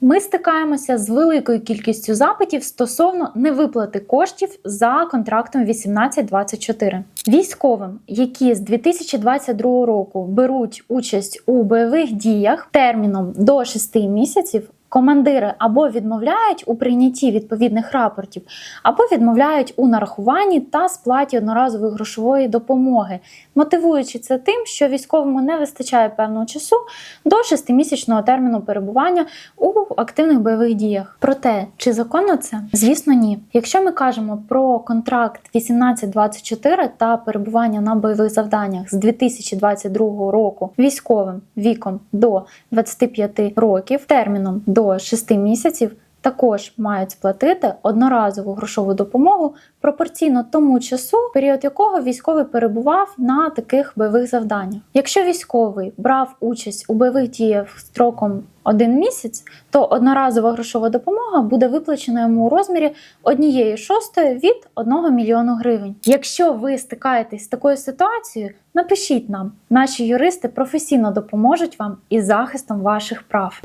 Ми стикаємося з великою кількістю запитів стосовно невиплати коштів за контрактом 1824. Військовим, які з 2022 року беруть участь у бойових діях терміном до 6 місяців. Командири або відмовляють у прийнятті відповідних рапортів, або відмовляють у нарахуванні та сплаті одноразової грошової допомоги, мотивуючи це тим, що військовому не вистачає певного часу до 6-місячного терміну перебування у активних бойових діях. Проте, чи законно це? Звісно, ні. Якщо ми кажемо про контракт 1824 та перебування на бойових завданнях з 2022 року військовим віком до 25 років терміном до 6 місяців. Також мають сплатити одноразову грошову допомогу пропорційно тому часу, період якого військовий перебував на таких бойових завданнях. Якщо військовий брав участь у бойових діях строком один місяць, то одноразова грошова допомога буде виплачена йому у розмірі однієї шостої від 1 мільйону гривень. Якщо ви стикаєтесь з такою ситуацією, напишіть нам. Наші юристи професійно допоможуть вам із захистом ваших прав.